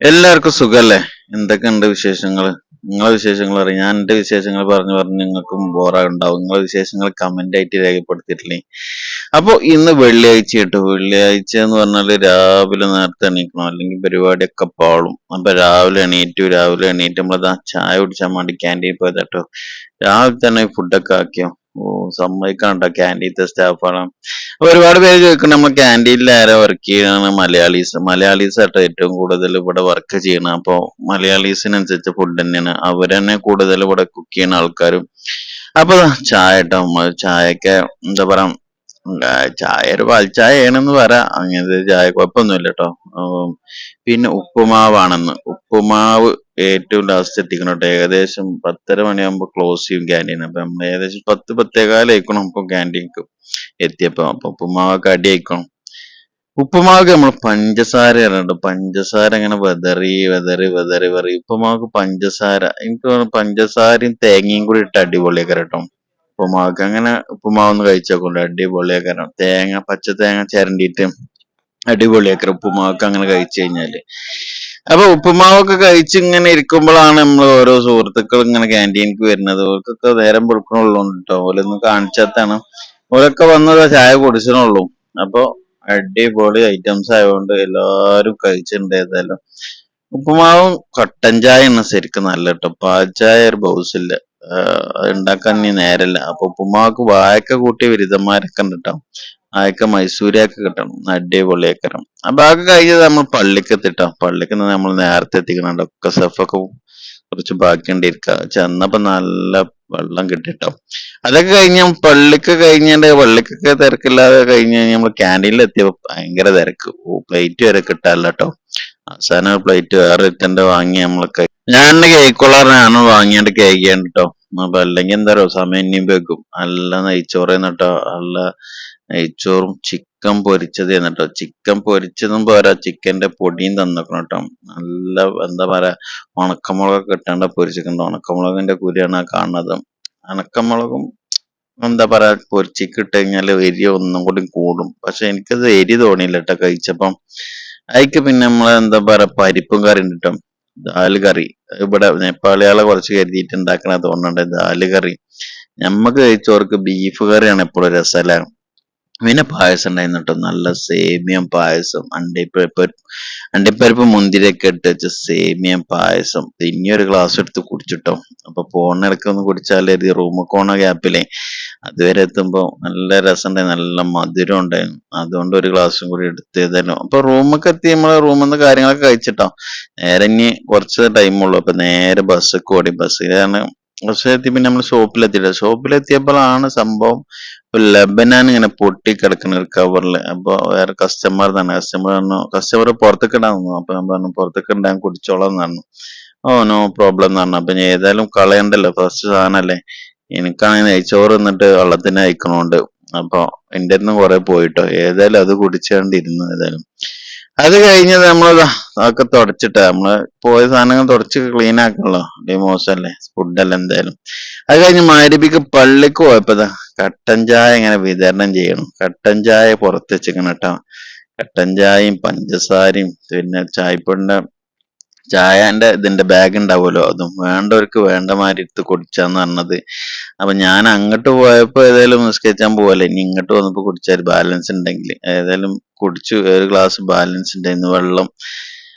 എല്ലാവർക്കും സുഖല്ലേ? എന്തൊക്കെയുണ്ട് വിശേഷങ്ങൾ നിങ്ങളെ വിശേഷങ്ങൾ അറിയാം ഞാൻ എന്റെ വിശേഷങ്ങൾ പറഞ്ഞു പറഞ്ഞ് നിങ്ങൾക്കും ബോറാകുണ്ടാവും. നിങ്ങളെ വിശേഷങ്ങൾ കമന്റ് ആയിട്ട് രേഖപ്പെടുത്തിയിട്ടില്ലേ? അപ്പൊ ഇന്ന് വെള്ളിയാഴ്ച കേട്ടോ വെള്ളിയാഴ്ച എന്ന് പറഞ്ഞാൽ രാവിലെ നേരത്തെ എണീക്കണം. അല്ലെങ്കിൽ പരിപാടിയൊക്കെ പാളും. അപ്പൊ രാവിലെ എണീറ്റു രാവിലെ എണീറ്റ് നമ്മളതാ ചായ കുടിച്ചാൽ വേണ്ടി ക്യാന്റീൻ പോയതാട്ടോ. രാവിലെ തന്നെ ഫുഡൊക്കെ ആക്കിയോ? ഓ സമ്മതിക്കണ്ട ക്യാന്റീനത്തെ സ്റ്റാഫാണ് ഒരുപാട് പേര് ചോദിക്കും നമ്മൾ ക്യാന്റീനിൽ ആരാ വർക്ക് ചെയ്യണ മലയാളീസ് മലയാളീസ് ആട്ടോ ഏറ്റവും കൂടുതൽ ഇവിടെ വർക്ക് ചെയ്യണം അപ്പൊ മലയാളീസിനനുസരിച്ച് ഫുഡ് തന്നെയാണ്. അവരെന്നെ കൂടുതൽ ഇവിടെ കുക്ക് ചെയ്യുന്ന ആൾക്കാരും. അപ്പൊ ചായ കേട്ടോ ചായയൊക്കെ എന്താ പറയാ ചായ ഒരു പാൽ ചായ ആണെന്ന് പറയാം അങ്ങനത്തെ ചായ കുഴപ്പമൊന്നുമില്ല കേട്ടോ പിന്നെ ഉപ്പുമാവാണെന്ന്. ഉപ്പുമാവ് ഏറ്റവും ലാസ്റ്റ് എത്തിക്കണം കേട്ടോ ഏകദേശം പത്തര മണിയാകുമ്പോൾ ക്ലോസ് ചെയ്യും ക്യാന്റീൻ അപ്പൊ നമ്മൾ ഏകദേശം പത്ത് പത്തേകാലായിക്കണം ഇപ്പൊ ക്യാന്റീൻക്ക് എത്തിയപ്പോ. അപ്പൊ ഉപ്പുമാവൊക്കെ അടി ആയിക്കണം ഉപ്പുമാവ് നമ്മൾ പഞ്ചസാര ഇടണ്ടോ പഞ്ചസാര ഇങ്ങനെ വെതറി വെതറി വെതറി വെറി ഉപ്പുമാവ് പഞ്ചസാര. എനിക്ക് പഞ്ചസാരയും തേങ്ങയും കൂടി ഇട്ട് അടിപൊളിയൊക്കെ കേട്ടോ. ഉപ്പുമാവൊക്കെ. അങ്ങനെ ഉപ്പുമാവ് ഒന്ന് കഴിച്ചോക്കൊണ്ട് അടിപൊളിയൊക്കെ തേങ്ങ പച്ച തേങ്ങ ചിരണ്ടിയിട്ട് അടിപൊളിയാക്കി ഉപ്പുമാവൊക്കെ അങ്ങനെ കഴിച്ചു കഴിഞ്ഞാൽ. അപ്പൊ ഉപ്പുമാവൊക്കെ കഴിച്ച് ഇങ്ങനെ ഇരിക്കുമ്പോഴാണ് നമ്മൾ ഓരോ സുഹൃത്തുക്കൾ ഇങ്ങനെ ക്യാന്റീനിക്ക് വരുന്നത്. ഓർക്കൊക്കെ നേരം വെളുക്കണുള്ളൂ കേട്ടോ ഓലൊന്നും കാണിച്ചാത്താണ് ഓരൊക്കെ വന്നത് ചായ കുടിച്ചണുള്ളൂ. അപ്പൊ അടിപൊളി ഐറ്റംസ് ആയതുകൊണ്ട് എല്ലാരും കഴിച്ചിട്ടുണ്ട് ഉപ്പുമാവും കട്ടൻ ചായ എന്ന ശരിക്കും നല്ല കേട്ടോ പാൽ ചായ ഒരു ബൗസില്ല ഉണ്ടാക്കാൻ ഇനി നേരല്ല. അപ്പൊ ഉപ്പുമാക്ക് വായക്ക കൂട്ടിയ വിരുദ്ധന്മാരൊക്കെ കേട്ടോ വാഴക്ക മൈസൂരിയൊക്കെ കിട്ടണം. അടിപൊളിയാക്കണം അപ്പൊ അതൊക്കെ കഴിഞ്ഞത് നമ്മൾ പള്ളിക്ക് എത്തിട്ടോ പള്ളിക്ക് നമ്മൾ നേരത്തെ എത്തിക്കണം ഒക്കെ സെഫൊക്കെ കുറച്ച് ബാക്കിയുണ്ടിരിക്ക ചെന്നപ്പോ നല്ല വെള്ളം കിട്ടിട്ടോ അതൊക്കെ കഴിഞ്ഞ് പള്ളിക്ക് കഴിഞ്ഞാണ്ട് പള്ളിക്കൊക്കെ തിരക്കില്ലാതെ കഴിഞ്ഞ് കഴിഞ്ഞ് നമ്മൾ ക്യാന്റീനിൽ എത്തിയപ്പോ ഭയങ്കര തിരക്ക്. പ്ലേറ്റ് വരെ കിട്ടാല്ല കേട്ടോ അവസാനം പ്ലേറ്റ് വേറെ എത്തേണ്ട വാങ്ങി നമ്മളൊക്കെ. ഞാൻ കേക്കുള്ളാറ് ഞാൻ വാങ്ങിയാണ്ട് ചെയ്യണ്ട കേട്ടോ അപ്പൊ അല്ലെങ്കിൽ എന്താ പറയുക സമയം ഇനിയും വെക്കും നല്ല നെയ്ച്ചോറ് എന്നിട്ടോ നല്ല നെയ്ച്ചോറും ചിക്കൻ പൊരിച്ചത് എന്നിട്ടോ ചിക്കൻ പൊരിച്ചതും പോരാ. ചിക്കന്റെ പൊടിയും തന്നിക്കണം കേട്ടോ. നല്ല എന്താ പറയാ ഉണക്കമുളക് ഇട്ടാണ്ട് പൊരിച്ചിട്ടുണ്ട്. ഉണക്കമുളകിന്റെ കുരിയാണ് കാണുന്നത്. ഉണക്കമുളകും എന്താ പറയാ പൊരിച്ചിക്ക് ഇട്ട് കഴിഞ്ഞാൽ എരി ഒന്നും കൂടി കൂടും. പക്ഷെ എനിക്കത് എരി തോന്നിയില്ല കേട്ടോ കഴിച്ചപ്പം. അതിക്ക് പിന്നെ നമ്മൾ എന്താ പറയാ പരിപ്പും കറി ഉണ്ട് ട്ടോ ദാൽ കറി ഇവിടെ നേപ്പാളികളെ കുറച്ച് കരുതിയിട്ട് ഉണ്ടാക്കണ തോന്നുന്നുണ്ട് ദാൽ കറി നമ്മക്ക് കഴിച്ചവർക്ക് ബീഫ് കറിയാണ് എപ്പോഴും രസമല്ലേ പിന്നെ പായസം ഉണ്ടായിരുന്നു കേട്ടോ നല്ല സേമിയം പായസം. അണ്ടിപ്പരിപ്പ് അണ്ടിപ്പരിപ്പ് മുന്തിരിയൊക്കെ ഇട്ട് വെച്ച സേമിയം പായസം. ഇനി ഒരു ഗ്ലാസ് എടുത്ത് കുടിച്ചിട്ടോ അപ്പൊ പോണിടക്ക് ഒന്ന് കുടിച്ചാലേ ഇത് റൂമിൽ പോണ ഗ്യാപ്പിലെ അതുവരെ എത്തുമ്പോ നല്ല രസമുണ്ടായി നല്ല മധുരം ഉണ്ടായിരുന്നു അതുകൊണ്ട് ഒരു ഗ്ലാസ്സും കൂടി എടുത്ത് ഏതായാലും അപ്പൊ റൂമൊക്കെ എത്തി. നമ്മൾ റൂമിൽ നിന്ന് കാര്യങ്ങളൊക്കെ കഴിച്ചിട്ടോ നേരെ ഇനി കുറച്ച് ടൈം ഉള്ളു. അപ്പൊ നേരെ ബസ്സൊക്കെ ഓടി. ബസ്സിലാണ് ബസ്സിലെത്തി പിന്നെ നമ്മൾ ഷോപ്പിലെത്തിയിട്ടോ ഷോപ്പിലെത്തിയപ്പോഴാണ് സംഭവം ഇപ്പൊ ലബനാൻ ഇങ്ങനെ പൊട്ടി കിടക്കുന്ന ഒരു കവറിൽ അപ്പൊ വേറെ കസ്റ്റമർ തന്നെ. കസ്റ്റമർ പറഞ്ഞു കസ്റ്റമർ പുറത്തേക്ക് ഇടാൻ തന്നു അപ്പൊ ഞാൻ പറഞ്ഞു പുറത്തേക്ക് ഇടാൻ കുടിച്ചോളാം എന്ന് പറഞ്ഞു. ഓ നോ പ്രോബ്ലം എന്ന് പറഞ്ഞു. അപ്പൊ ഏതായാലും കളയണ്ടല്ലോ. ഫസ്റ്റ് സാധനല്ലേ. എനിക്കാണെങ്കിൽ നെയ്ച്ചോറ് എന്നിട്ട് വെള്ളത്തിന് അയക്കണോണ്ട് അപ്പൊ എന്റെ അടുത്ത് കുറെ പോയിട്ടോ. ഏതായാലും അത് കുടിച്ചുകൊണ്ടിരുന്നു ഏതായാലും. അത് കഴിഞ്ഞത് നമ്മൾ അതൊക്കെ തുടച്ചിട്ട്. നമ്മൾ പോയ സാധനങ്ങൾ തുടച്ച് ക്ലീൻ ആക്കണല്ലോ. അല്ലേ ഫുഡല്ല എന്തായാലും. അത് കഴിഞ്ഞ് മാരിപ്പിക്ക് പള്ളിക്ക് പോയപ്പോതാ കട്ടൻ ചായ ഇങ്ങനെ വിതരണം ചെയ്യണം. കട്ടൻ ചായ പുറത്ത് വെച്ചിരിക്കണം കേട്ടോ. കട്ടൻ ചായയും പഞ്ചസാരയും പിന്നെ ചായപ്പൊടിന്റെ ചായന്റെ ഇതിന്റെ ബാഗ് ഉണ്ടാവുമല്ലോ അതും വേണ്ടവർക്ക് വേണ്ട മാതിരി എടുത്ത് കുടിച്ചാന്ന് പറഞ്ഞത്. അപ്പൊ ഞാൻ അങ്ങോട്ട് പോയപ്പോ ഏതായാലും നിസ്കരിച്ചാൻ പോവല്ലേ? ഇനി ഇങ്ങോട്ട് വന്നപ്പോ കുടിച്ചാൽ ബാലൻസ് ഉണ്ടെങ്കിൽ. ഏതായാലും കുടിച്ചു ഒരു ഗ്ലാസ് ബാലൻസ് ഉണ്ടായിരുന്നു വെള്ളം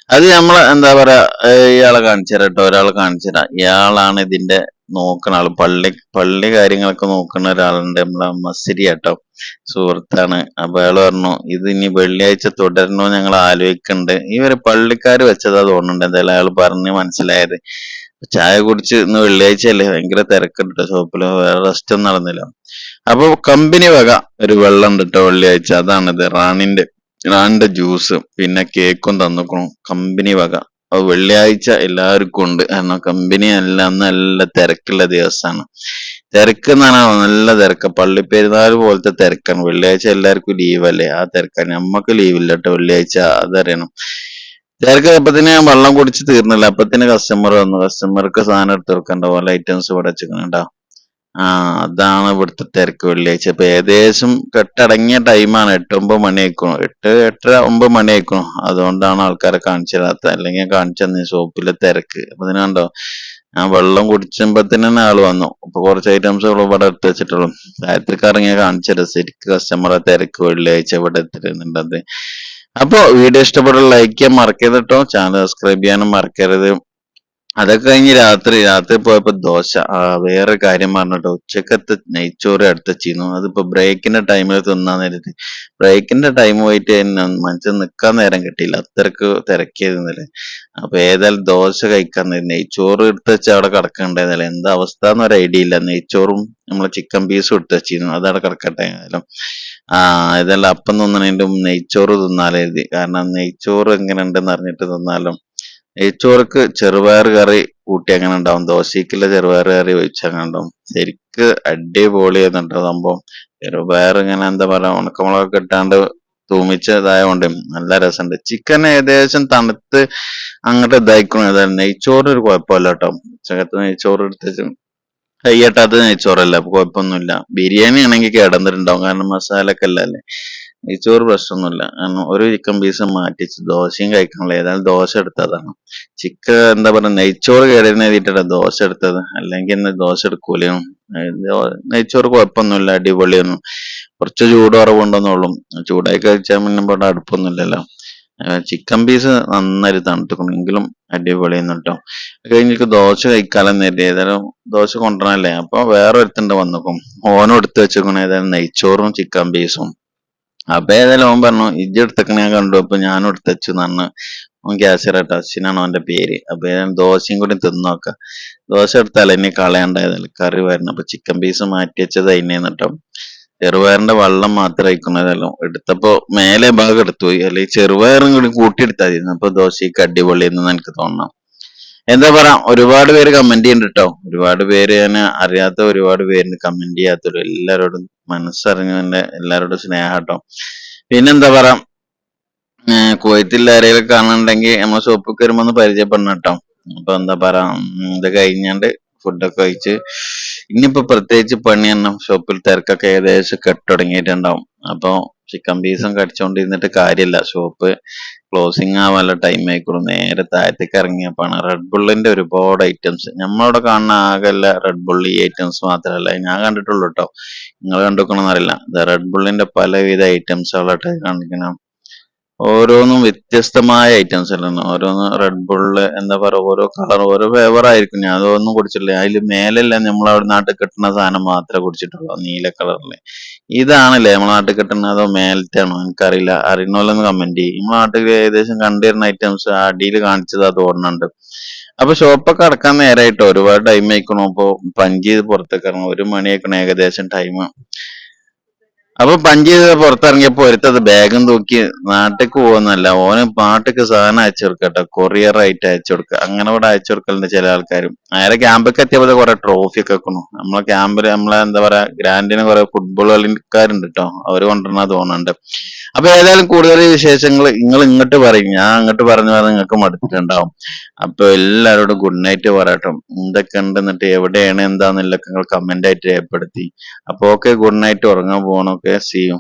അത് നമ്മളെ എന്താ പറയാ ഇയാളെ കാണിച്ചു കേട്ടോ ഒരാളെ കാണിച്ചു ഇയാളാണ് ഇതിന്റെ നോക്കണ ആൾ. പള്ളി പള്ളി കാര്യങ്ങളൊക്കെ നോക്കുന്ന ഒരാളുണ്ട് നമ്മളെ മസിരി കേട്ടോ സുഹൃത്താണ്. അപ്പൊ അയാൾ പറഞ്ഞു ഇത് ഇനി വെള്ളിയാഴ്ച തുടരണോ ഞങ്ങൾ ആലോചിക്കുന്നുണ്ട്. ഇവർ പള്ളിക്കാര് വെച്ചതാ തോന്നുന്നുണ്ട്. എന്തായാലും അയാൾ പറഞ്ഞ് മനസ്സിലായത്. ചായ കുടിച്ച് ഇന്ന് വെള്ളിയാഴ്ച അല്ലേ ഭയങ്കര തിരക്കുണ്ട് ഷോപ്പിൽ വേറെ റെസ്റ്റ് ഒന്നും നടന്നില്ല. അപ്പൊ കമ്പനി വക ഒരു വെള്ളം ഉണ്ട് കേട്ടോ വെള്ളിയാഴ്ച. അതാണിത് റാണിന്റെ റാണിന്റെ ജ്യൂസ് പിന്നെ കേക്കും തന്നിക്കണു. കമ്പനി വക. അത് വെള്ളിയാഴ്ച എല്ലാവർക്കും ഉണ്ട്. കാരണം കമ്പനി അല്ല നല്ല തിരക്കുള്ള ദിവസമാണ് തിരക്ക് എന്ന് പറഞ്ഞാൽ നല്ല തിരക്ക്. പള്ളി പെരുന്നാൾ പോലത്തെ തിരക്കാണ്. വെള്ളിയാഴ്ച എല്ലാവർക്കും ലീവല്ലേ ആ തിരക്കാണ്. നമ്മക്ക് ലീവില്ല കേട്ടോ വെള്ളിയാഴ്ച അതറിയണം. തിരക്ക് അപ്പത്തിന് ഞാൻ വെള്ളം കുടിച്ച് തീർന്നില്ല. അപ്പത്തിന് കസ്റ്റമർ വന്നു. കസ്റ്റമർക്ക് സാധനം എടുത്ത് കൊടുക്കണ്ട പോലെ ഐറ്റംസ് ഇവിടെ വെച്ചിട്ടുണ്ടാ ആ അതാണ് ഇവിടുത്തെ തിരക്ക് വെള്ളിയാഴ്ച. ഇപ്പൊ ഏകദേശം കെട്ടടങ്ങിയ ടൈമാണ് എട്ട് ഒമ്പത് മണി ആയിക്കണു എട്ട് എട്ടര ഒമ്പത് മണി അതുകൊണ്ടാണ് ആൾക്കാരെ കാണിച്ചു അല്ലെങ്കിൽ കാണിച്ചു ഷോപ്പിലെ തിരക്ക്. അപ്പൊ കണ്ടോ? ഞാൻ വെള്ളം കുടിച്ചപ്പത്തിന് തന്നെ ആൾ വന്നു. അപ്പൊ കുറച്ച് ഐറ്റംസ് ഇവിടെ എടുത്ത് വെച്ചിട്ടുള്ളൂ. രാത്രിക്ക് ഇറങ്ങിയ കാണിച്ചു തരാം ശരിക്കും കസ്റ്റമറെ തിരക്ക് വെള്ളിയാഴ്ച ഇവിടെ എത്തിരുന്നുണ്ടത് അപ്പൊ വീഡിയോ ഇഷ്ടപ്പെട്ട ലൈക്ക് ചെയ്യാൻ മറക്കരുത് കേട്ടോ ചാനൽ സബ്സ്ക്രൈബ് ചെയ്യാനും മറക്കരുത്. അതൊക്കെ കഴിഞ്ഞ് രാത്രി രാത്രി പോയപ്പോ ദോശ. ആ വേറെ കാര്യം പറഞ്ഞിട്ടോ. ഉച്ചക്കത്തെ നെയ്ച്ചോറ് ചെയ്യുന്നു അതിപ്പോ ബ്രേക്കിന്റെ ടൈമിൽ തിന്നാൻ നേരത്ത്. ബ്രേക്കിന്റെ ടൈം പോയിട്ട് മനുഷ്യൻ നിക്കാൻ നേരം കിട്ടിയില്ല. അത്രയ്ക്ക് തിരക്കിയിരുന്നില്ലേ. അപ്പൊ ഏതായാലും ദോശ കഴിക്കാൻ നേരം നെയ്ച്ചോറ് എടുത്ത് വെച്ച് അവിടെ കിടക്കണ്ടായിരുന്നില്ല. എന്താ അവസ്ഥ എന്ന് ഒരു ഐഡിയ ഇല്ല. നെയ്ച്ചോറും നമ്മളെ ചിക്കൻ പീസും എടുത്ത് വെച്ചിരുന്നു. അതവിടെ കിടക്കട്ടെ ഏതായാലും. ആ ഏതായാലും അപ്പം തിന്നണതിന്റെ മുമ്പ് നെയ്ച്ചോറ് തിന്നാലേ കാരണം നെയ്ച്ചോറ് എങ്ങനെ ഉണ്ടെന്ന് അറിഞ്ഞിട്ട് തിന്നാലും. നെയ്ച്ചോർക്ക് ചെറുപയർ കറി കൂട്ടി അങ്ങനെ ഉണ്ടാവും. ദോശയ്ക്കുള്ള ചെറുപയർ കറി ഒഴിച്ച് അങ്ങനെ ഉണ്ടാവും. ശരിക്ക് അടിപൊളി അടിപൊളിയായിരുന്നുണ്ട് സംഭവം. ചെറുപയർ ഇങ്ങനെ എന്താ പറയാ ഉണക്കമുളകൊക്കെ ഇട്ടാണ്ട് തൂമിച്ചതായോണ്ട് നല്ല രസമുണ്ട്. ചിക്കൻ ഏകദേശം തണുത്ത് അങ്ങോട്ട് ഇതായിക്കണം. നെയ്ച്ചോറ് ഒരു കുഴപ്പമില്ല കേട്ടോ. ഉച്ചക്കത്തെ നെയ്ച്ചോറ് എടുത്ത് കയ്യട്ടാത്ത നെയ്ച്ചോറല്ല കുഴപ്പമൊന്നുമില്ല. ബിരിയാണി ആണെങ്കിൽ കിടന്നിട്ടുണ്ടാവും. കാരണം മസാല ഒക്കെ അല്ലേ? നെയ്ച്ചോറ് പ്രശ്നമൊന്നുമില്ല. കാരണം ഒരു ചിക്കൻ പീസ് മാറ്റിച്ച് ദോശയും കഴിക്കണല്ലോ ഏതായാലും ദോശ എടുത്തതാണ്. ചിക്കൻ എന്താ പറയുക നെയ്ച്ചോറ് കേടരുന്ന എഴുതിയിട്ടാണ് ദോശ എടുത്തത്. അല്ലെങ്കിൽ ഇന്ന് ദോശ എടുക്കൂലയും. നെയ്ച്ചോറ് കുഴപ്പമൊന്നുമില്ല അടിപൊളിയൊന്നും കുറച്ച് ചൂട് കുറവുണ്ടെന്നുള്ളൂ. ചൂടായി കഴിച്ചാൽ പിന്നെ ഇവിടെ അടുപ്പൊന്നുമില്ലല്ലോ. ചിക്കൻ പീസ് നന്നായി തണുത്തുക്കണം. എങ്കിലും അടിപൊളിയെന്ന് കേട്ടോ. കഴിഞ്ഞിട്ട് ദോശ കഴിക്കാൻ നേരിട്ട് ഏതായാലും ദോശ കൊണ്ടുവരണല്ലേ അപ്പൊ വേറെ ഒരുത്തണ്ട് വന്നിക്കും ഓനും എടുത്ത് വെച്ചേക്കണം. ഏതായാലും നെയ്ച്ചോറും ചിക്കൻ പീസും അപ്പൊ ഓൻ പറഞ്ഞു ഇജ്ജ് എടുത്തക്കണേ ഞാൻ കണ്ടു. അപ്പൊ ഞാനും എടുത്തച്ചു നന്ന് ഓൻ ഗ്യാസിറട്ടോ അശ്വിനാണ് ഓന്റെ പേര്. അപ്പൊ ദോശയും കൂടി തിന്നു നോക്ക. ദോശ എടുത്താൽ ഇനി കളയണ്ടായതല്ല കറി വരണം. അപ്പൊ ചിക്കൻ പീസ് മാറ്റി വെച്ചത് അതിനെന്ന് കേട്ടോ ചെറുപയറിന്റെ വെള്ളം മാത്രം അയക്കണതല്ലോ എടുത്തപ്പോ മേലെ ഭാഗം എടുത്തു പോയി അല്ലെങ്കിൽ ചെറുപയറും കൂടി കൂട്ടി എടുത്താൽ അപ്പൊ ദോശയ്ക്ക് അടിപൊളി എന്ന് എനിക്ക് തോന്നണം എന്താ പറയാ ഒരുപാട് പേര് കമന്റ് ചെയ്യുന്നുണ്ട് കേട്ടോ ഒരുപാട് പേര് ഞാൻ അറിയാത്ത ഒരുപാട് പേര് കമന്റ് ചെയ്യാത്തവരും. എല്ലാരോടും മനസ്സറിഞ്ഞു തന്നെ എല്ലാവരോടും സ്നേഹം കേട്ടോ പിന്നെന്താ പറയാ കുവൈത്തിൽ ആരെയും കാണുന്നുണ്ടെങ്കിൽ നമ്മൾ ഷോപ്പിൽ കയറുമ്പോ ഒന്ന് പരിചയപ്പെടണം കേട്ടോ അപ്പൊ എന്താ പറയാ ഇത് കഴിഞ്ഞാണ്ട് ഫുഡൊക്കെ കഴിച്ച് ഇനിയിപ്പോ പ്രത്യേകിച്ച് പണി തന്നെ ഷോപ്പിൽ തിരക്കൊക്കെ ഏകദേശം കെട്ടുടങ്ങിയിട്ടുണ്ടാവും. അപ്പൊ ചിക്കൻ പീസും കടിച്ചോണ്ടിരുന്നിട്ട് കാര്യമില്ല ഷോപ്പ് ക്ലോസിങ് ആവാനുള്ള ടൈം ആയിക്കോളും നേരെ താഴത്തേക്ക് ഇറങ്ങിയപ്പോഴാണ് റെഡ് ബുള്ളിന്റെ ഒരുപാട് ഐറ്റംസ് നമ്മളവിടെ കാണുന്ന ആകെല്ല റെഡ് ബുള്ളി ഐറ്റംസ് മാത്രമല്ല ഞാൻ കണ്ടിട്ടുള്ളൂ കേട്ടോ നിങ്ങൾ കണ്ടുക്കണമെന്നറിയില്ല റെഡ് ബുള്ളിന്റെ പലവിധ ഐറ്റംസുകളായിട്ട് കാണിക്കണം. ഓരോന്നും വ്യത്യസ്തമായ ഐറ്റംസ് അല്ലെന്ന് ഓരോന്ന് റെഡ് ബുള്ള് എന്താ പറയുക ഓരോ കളർ ഓരോ ഫ്ലേവർ ആയിരിക്കും. ഞാൻ അതൊന്നും കുടിച്ചിട്ടില്ല. അതിൽ മേലല്ല നമ്മൾ അവിടെ നാട്ടിൽ കിട്ടുന്ന സാധനം മാത്രമേ കുടിച്ചിട്ടുള്ളൂ. നീല കളറിൽ ഇതാണല്ലേ നമ്മളെ നാട്ടിൽ കിട്ടുന്ന അതോ മേലത്താണോ എനിക്കറിയില്ല. അറിയുന്നോലൊന്ന് കമന്റ് ചെയ്യും. നമ്മളെ നാട്ടിൽ ഏകദേശം കണ്ടുവരുന്ന ഐറ്റംസ് അടിയിൽ കാണിച്ചത് അത് തോന്നുന്നുണ്ട് അപ്പൊ ഷോപ്പൊക്കെ അടക്കാൻ നേരമായിട്ട് ഒരുപാട് ടൈം ആയിക്കണോ. അപ്പൊ പഞ്ച് ചെയ്ത് പുറത്തേക്ക് ഇറങ്ങും. ഒരു മണി ഏകദേശം ടൈം അപ്പൊ പഞ്ച് ചെയ്ത് പുറത്തിറങ്ങിയപ്പോ ഒരുത്തത് ബാഗും തൂക്കി നാട്ടിക്ക് പോകുന്നല്ല ഓന് നാട്ടിക്ക് സാധനം അയച്ചു കൊടുക്കട്ടെ. കൊറിയർ ആയിട്ട് അയച്ചു കൊടുക്കുക അങ്ങനെ ഇവിടെ അയച്ചു കൊടുക്കലുണ്ട് ചില ആൾക്കാരും. അയാളെ ക്യാമ്പൊക്കെ എത്തിയപ്പോൾ കുറെ ട്രോഫി ഒക്കെ വെക്കണു. നമ്മളെ ക്യാമ്പിൽ നമ്മളെ എന്താ പറയാ ഗ്രാൻഡിന് കുറെ ഫുട്ബോൾ കളിക്കാരുണ്ട് കേട്ടോ അവർ കൊണ്ടുവരണ തോന്നുന്നുണ്ട്. അപ്പൊ ഏതായാലും കൂടുതൽ വിശേഷങ്ങൾ നിങ്ങൾ ഇങ്ങോട്ട് പറയും. ഞാൻ അങ്ങോട്ട് പറഞ്ഞു പറഞ്ഞ് നിങ്ങൾക്ക് മടുത്തിട്ടുണ്ടാവും. അപ്പൊ എല്ലാവരോടും ഗുഡ് നൈറ്റ് പറയട്ടോ. എന്തൊക്കെ ഉണ്ട് എന്നിട്ട് എവിടെയാണ് എന്താന്നുള്ള നിങ്ങൾ കമന്റ് ആയിട്ട് രേഖപ്പെടുത്തി. അപ്പൊ ഓക്കെ ഗുഡ് നൈറ്റ് ഉറങ്ങാൻ പോകണമൊക്കെ vacío